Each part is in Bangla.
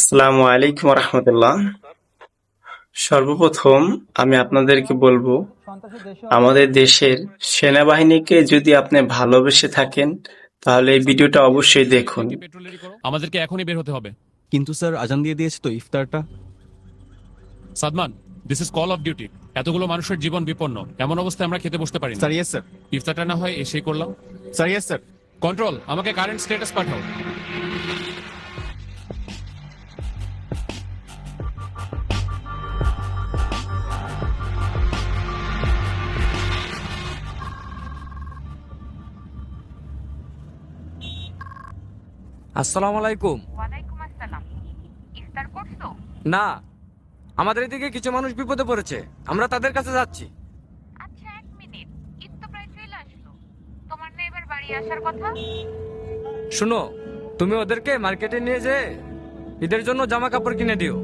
আসসালামু আলাইকুম রহমতুল্লাহ। সর্বপ্রথম আমি আপনাদেরকে বলব আমাদের দেশের সেনাবাহিনীকে যদি আপনি ভালোবেসে থাকেন তাহলে এই ভিডিওটা অবশ্যই দেখুন। আমাদেরকে এখনই বের হতে হবে। কিন্তু স্যার আজান দিয়ে দিয়েছে তো ইফতারটা? Sadman this is call of duty এতগুলো মানুষের জীবন বিপন্ন। এমন অবস্থায় আমরা খেতে বসতে পারি স্যার ইয়েস স্যার ইফতারটা না হয় এসেই করলাম। স্যার ইয়েস স্যার কন্ট্রোল আমাকে কারেন্ট স্ট্যাটাস পাঠাও। আসসালামু আলাইকুম। ওয়ালাইকুম আসসালাম। ইফতার করছ? না আমাদের এদিকে কিছু মানুষ বিপদে পড়েছে। আমরা তাদের কাছে যাচ্ছি। আচ্ছা এক মিনিট। ঈদ তো প্রায় চলে আসলো। তোমার না এবার বাড়ি আসার কথা? শুনো তুমি ওদেরকে মার্কেটে নিয়ে যেয়ে ঈদের জন্য জামা কাপড় কিনে দিও।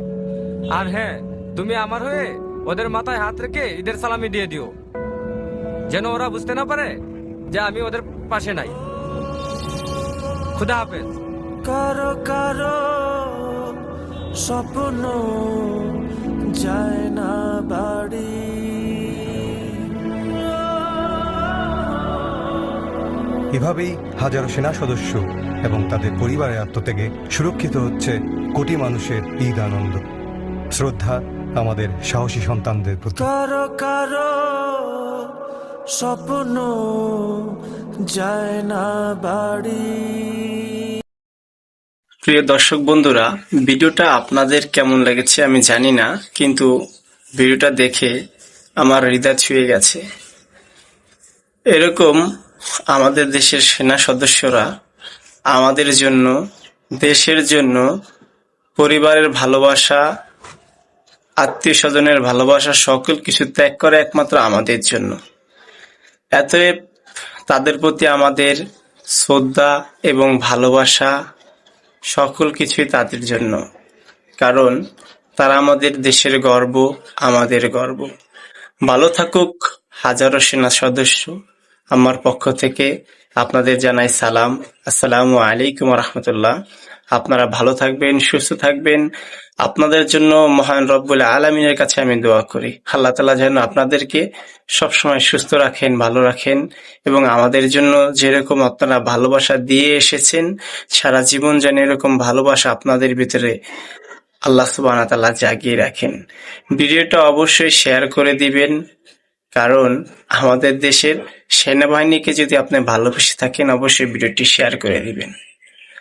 আর হ্যাঁ তুমি আমার হয়ে ওদের মাথায় হাত রেখে ঈদের সালামি দিয়ে দিও। যেন ওরা বুঝতে না পারে যে আমি ওদের পাশে নাই। খুদা হাফেজ। কারও কারও স্বপ্ন যায় না বাড়ি। এভাবেই হাজারো সেনা সদস্য এবং তাদের পরিবারের আত্মত্যাগে সুরক্ষিত হচ্ছে কোটি মানুষের ঈদ আনন্দ। শ্রদ্ধা আমাদের সাহসী সন্তানদের প্রতি। কারও কারও স্বপ্ন যায় না বাড়ি। প্রিয় দর্শক বন্ধুরা, ভিডিওটা আপনাদের কেমন লেগেছে আমি জানি না, কিন্তু ভিডিওটা দেখে আমার হৃদয় ছুঁয়ে গেছে। এরকম আমাদের দেশের সেনা সদস্যরা আমাদের জন্য, দেশের জন্য পরিবারের ভালোবাসা আত্মীয় স্বজনের ভালোবাসা, সকল কিছু ত্যাগ করে একমাত্র আমাদের জন্য। এতএব তাদের প্রতি আমাদের শ্রদ্ধা এবং ভালোবাসা সকল কিছুই তাদের জন্য। কারণ তারা আমাদের দেশের গর্ব, আমাদের গর্ব। ভালো থাকুক হাজারো সেনা সদস্য। আমার পক্ষ থেকে আপনাদের জানাই সালাম। আসসালামু আলাইকুম রহমতুল্লাহ। আপনারা ভালো থাকবেন, সুস্থ থাকবেন। আপনাদের জন্য মহান রব্বুল আলমিনের কাছে আমি দোয়া করি। আল্লাহ তালা যেন আপনাদেরকে সবসময় সুস্থ রাখেন, ভালো রাখেন এবং আমাদের জন্য যেরকম আপনারা ভালোবাসা দিয়ে এসেছেন, সারা জীবন যেন এরকম ভালোবাসা আপনাদের ভিতরে আল্লাহ সুবাহ জাগিয়ে রাখেন। ভিডিওটা অবশ্যই শেয়ার করে দিবেন, কারণ আমাদের দেশের সেনাবাহিনীকে যদি আপনি ভালোবেসে থাকেন, অবশ্যই ভিডিওটি শেয়ার করে দিবেন।